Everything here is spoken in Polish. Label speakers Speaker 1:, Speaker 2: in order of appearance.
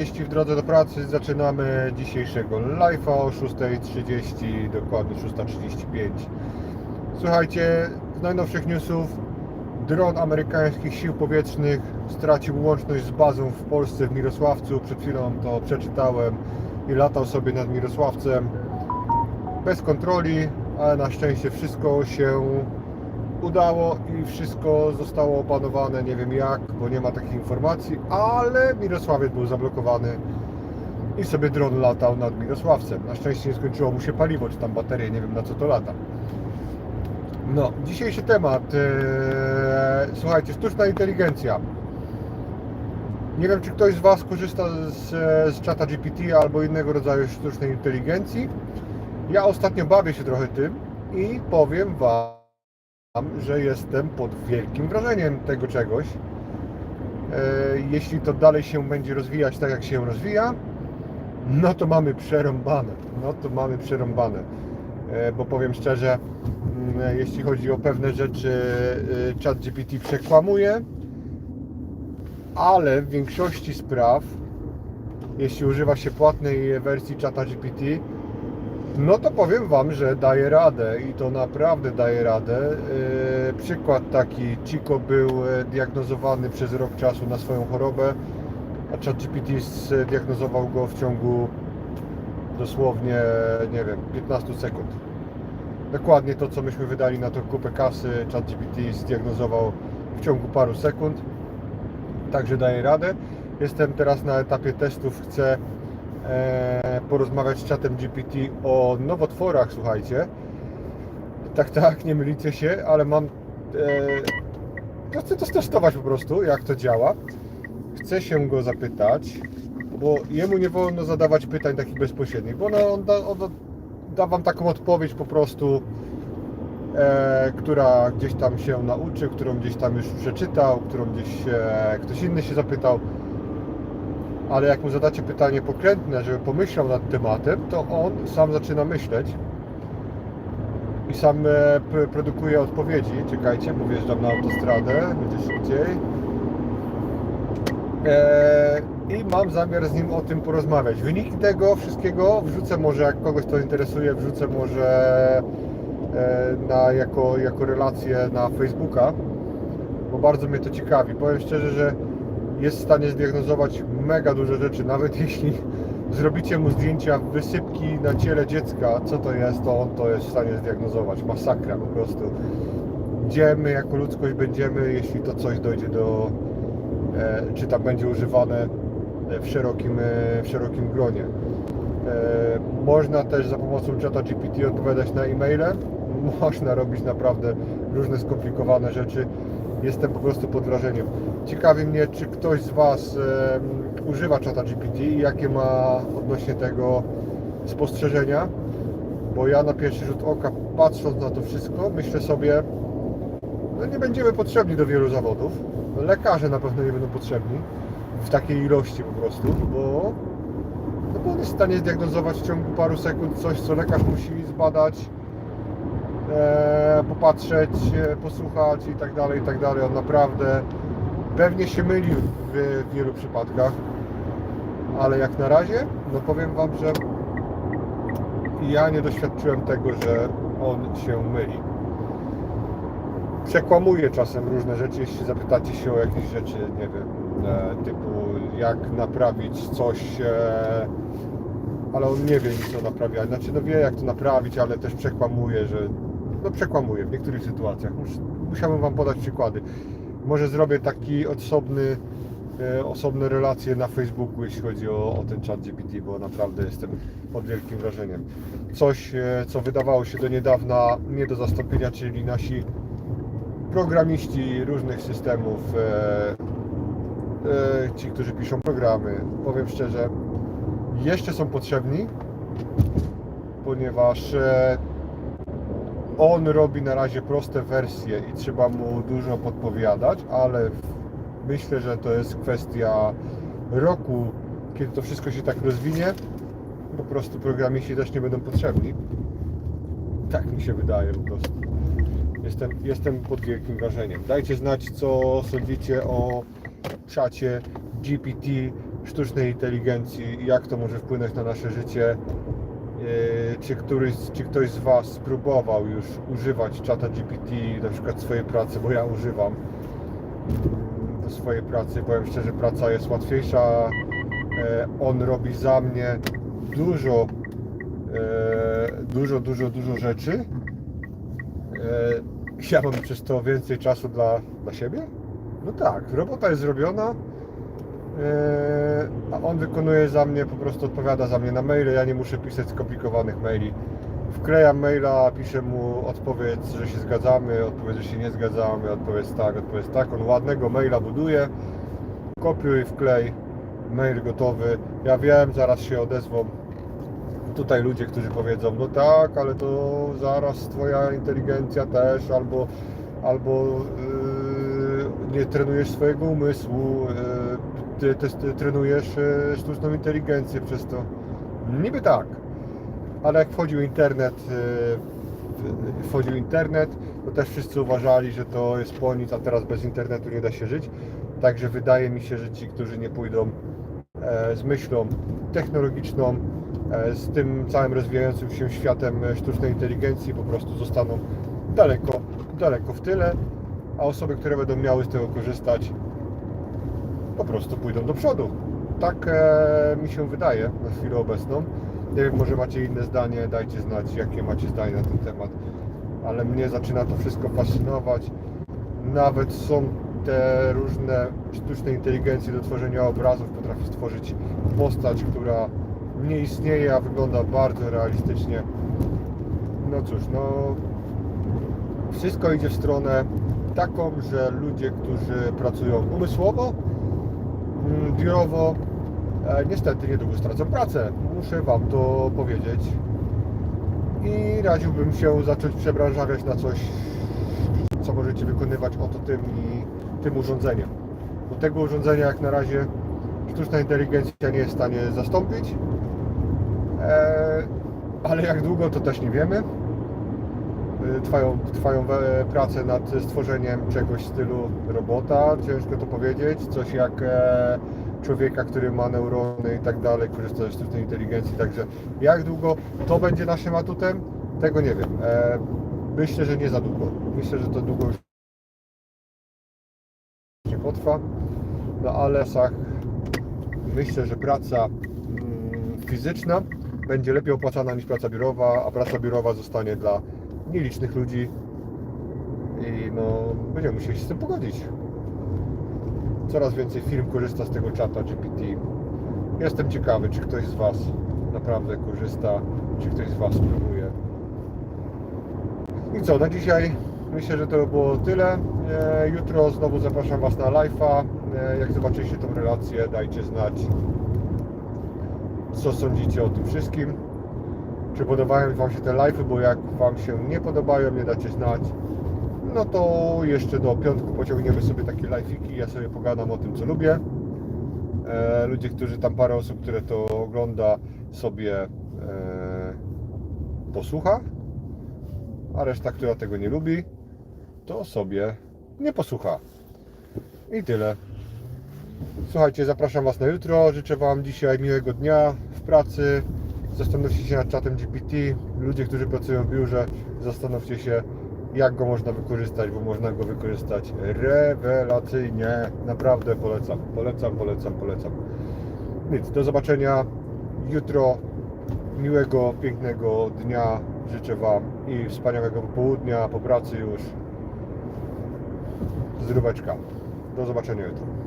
Speaker 1: Jeśli w drodze do pracy zaczynamy dzisiejszego live'a o 6.30, dokładnie 6.35. Słuchajcie, z najnowszych newsów dron amerykańskich sił powietrznych stracił łączność z bazą w Polsce w Mirosławcu. Przed chwilą to przeczytałem i latał sobie nad Mirosławcem bez kontroli, ale na szczęście wszystko się udało i wszystko zostało opanowane, nie wiem jak, bo nie ma takiej informacji, ale Mirosławiec był zablokowany i sobie dron latał nad Mirosławcem. Na szczęście nie skończyło mu się paliwo, czy tam baterie, nie wiem na co to lata. No, dzisiejszy temat. Eee, słuchajcie, sztuczna inteligencja. Nie wiem, czy ktoś z Was korzysta z, z czata GPT albo innego rodzaju sztucznej inteligencji. Ja ostatnio bawię się trochę tym i powiem Wam, że jestem pod wielkim wrażeniem tego czegoś. E, Jeśli to dalej się będzie rozwijać tak, jak się rozwija, no to mamy przerąbane. No to mamy przerąbane. E, Bo powiem szczerze, mm, jeśli chodzi o pewne rzeczy, e, chat GPT przekłamuje, ale w większości spraw, jeśli używa się płatnej wersji czata GPT, no to powiem Wam, że daje radę i to naprawdę daje radę. Yy, Przykład taki, Chico był e, diagnozowany przez rok czasu na swoją chorobę, a ChatGPT zdiagnozował go w ciągu dosłownie, nie wiem, 15 sekund. Dokładnie to, co myśmy wydali na to kupę kasy, ChatGPT zdiagnozował w ciągu paru sekund. Także daje radę. Jestem teraz na etapie testów, chcę e, porozmawiać z czatem GPT o nowotworach, słuchajcie. Tak, tak, nie mylicie się, ale mam. E, chcę to testować po prostu, jak to działa. Chcę się go zapytać, bo jemu nie wolno zadawać pytań takich bezpośrednich, bo on, da, on da wam taką odpowiedź po prostu, e, która gdzieś tam się nauczy, którą gdzieś tam już przeczytał, którą gdzieś e, ktoś inny się zapytał ale jak mu zadacie pytanie pokrętne, żeby pomyślał nad tematem, to on sam zaczyna myśleć i sam e, produkuje odpowiedzi. Czekajcie, bo wjeżdżam na autostradę, będzie szybciej. E, I mam zamiar z nim o tym porozmawiać. Wyniki tego wszystkiego wrzucę może, jak kogoś to interesuje, wrzucę może e, na, jako, jako relację na Facebooka, bo bardzo mnie to ciekawi. Powiem szczerze, że jest w stanie zdiagnozować mega duże rzeczy, nawet jeśli zrobicie mu zdjęcia wysypki na ciele dziecka, co to jest, to on to jest w stanie zdiagnozować. Masakra po prostu. Gdzie my jako ludzkość będziemy, jeśli to coś dojdzie do, e, czy tam będzie używane w szerokim, e, w szerokim gronie. E, można też za pomocą czata GPT odpowiadać na e-maile. Można robić naprawdę różne skomplikowane rzeczy. Jestem po prostu pod wrażeniem. Ciekawi mnie, czy ktoś z Was em, używa czata GPT i jakie ma odnośnie tego spostrzeżenia. Bo ja na pierwszy rzut oka, patrząc na to wszystko, myślę sobie, no nie będziemy potrzebni do wielu zawodów. Lekarze na pewno nie będą potrzebni w takiej ilości po prostu, bo, no bo on jest w stanie zdiagnozować w ciągu paru sekund coś, co lekarz musi zbadać, e, popatrzeć, e, posłuchać i tak dalej, i tak dalej. On naprawdę pewnie się mylił w, wielu przypadkach, ale jak na razie, no powiem Wam, że ja nie doświadczyłem tego, że on się myli. Przekłamuje czasem różne rzeczy, jeśli zapytacie się o jakieś rzeczy, nie wiem, e, typu jak naprawić coś, e, ale on nie wie nic o naprawianiu. Znaczy, no wie jak to naprawić, ale też przekłamuje, że no przekłamuje w niektórych sytuacjach. Mus, musiałbym Wam podać przykłady. Może zrobię taki osobny, e, osobne relacje na Facebooku, jeśli chodzi o, o ten chat GPT, bo naprawdę jestem pod wielkim wrażeniem. Coś, e, co wydawało się do niedawna nie do zastąpienia, czyli nasi programiści różnych systemów, e, e, ci, którzy piszą programy, powiem szczerze, jeszcze są potrzebni, ponieważ e, on robi na razie proste wersje i trzeba mu dużo podpowiadać, ale myślę, że to jest kwestia roku, kiedy to wszystko się tak rozwinie, po prostu programiści też nie będą potrzebni. Tak mi się wydaje po prostu. Jestem, jestem pod wielkim wrażeniem. Dajcie znać, co sądzicie o czacie GPT sztucznej inteligencji i jak to może wpłynąć na nasze życie. Czy, któryś, czy ktoś z Was spróbował już używać czata GPT na przykład w swojej pracy, bo ja używam do swojej pracy. Powiem szczerze, praca jest łatwiejsza. E, On robi za mnie dużo, e, dużo, dużo, dużo rzeczy. E, Ja mam przez to więcej czasu dla, dla siebie? No tak, robota jest zrobiona, a on wykonuje za mnie, po prostu odpowiada za mnie na maile, ja nie muszę pisać skomplikowanych maili. Wklejam maila, piszę mu odpowiedź, że się zgadzamy, odpowiedź, że się nie zgadzamy, odpowiedź tak, odpowiedź tak. On ładnego maila buduje, kopiuj, wklej, mail gotowy. Ja wiem, zaraz się odezwą tutaj ludzie, którzy powiedzą, no tak, ale to zaraz twoja inteligencja też, albo, albo yy, nie trenujesz swojego umysłu, yy, ty, ty, ty trenujesz yy, sztuczną inteligencję przez to. Niby tak, ale jak wchodził internet, yy, wchodził internet, to też wszyscy uważali, że to jest po nic, a teraz bez internetu nie da się żyć. Także wydaje mi się, że ci, którzy nie pójdą e, z myślą technologiczną, e, z tym całym rozwijającym się światem e, sztucznej inteligencji po prostu zostaną daleko, daleko w tyle, a osoby, które będą miały z tego korzystać, po prostu pójdą do przodu. Tak e, mi się wydaje na chwilę obecną. Nie wiem, może macie inne zdanie, dajcie znać, jakie macie zdanie na ten temat, ale mnie zaczyna to wszystko fascynować. Nawet są te różne sztuczne inteligencje do tworzenia obrazów, potrafi stworzyć postać, która nie istnieje, a wygląda bardzo realistycznie. No cóż, no wszystko idzie w stronę taką, że ludzie, którzy pracują umysłowo, biurowo, e, niestety niedługo stracą pracę. Muszę Wam to powiedzieć. I radziłbym się zacząć przebranżawiać na coś, co możecie wykonywać oto tym i tym urządzeniem. Bo tego urządzenia jak na razie sztuczna inteligencja nie jest w stanie zastąpić. E, ale jak długo to też nie wiemy. E, Trwają, trwają e, prace nad stworzeniem czegoś w stylu robota, ciężko to powiedzieć. Coś jak e, człowieka, który ma neurony i tak dalej, korzysta ze sztucznej inteligencji. Także jak długo to będzie naszym atutem, tego nie wiem. E, myślę, że nie za długo. Myślę, że to długo już nie potrwa. No ale myślę, że praca mm, fizyczna będzie lepiej opłacana niż praca biurowa, a praca biurowa zostanie dla nielicznych ludzi i no będziemy musieli się z tym pogodzić. Coraz więcej firm korzysta z tego czata GPT. Jestem ciekawy, czy ktoś z Was naprawdę korzysta, czy ktoś z Was próbuje. I co, na dzisiaj myślę, że to było tyle. E, Jutro znowu zapraszam Was na live'a. E, Jak zobaczycie tą relację, dajcie znać, co sądzicie o tym wszystkim. Czy podobają Wam się te live'y, bo jak Wam się nie podobają, nie dacie znać, no to jeszcze do piątku pociągniemy sobie takie live'iki, ja sobie pogadam o tym, co lubię. E, ludzie, którzy tam parę osób, które to ogląda, sobie e, posłucha, a reszta, która tego nie lubi, to sobie nie posłucha. I tyle. Słuchajcie, zapraszam Was na jutro. Życzę Wam dzisiaj miłego dnia w pracy. Zastanówcie się nad czatem GPT. Ludzie, którzy pracują w biurze, zastanówcie się, jak go można wykorzystać, bo można go wykorzystać rewelacyjnie. Naprawdę polecam, polecam, polecam, polecam. Nic, do zobaczenia jutro. Miłego, pięknego dnia życzę Wam i wspaniałego popołudnia, po pracy już. Zdróweczka. Do zobaczenia jutro.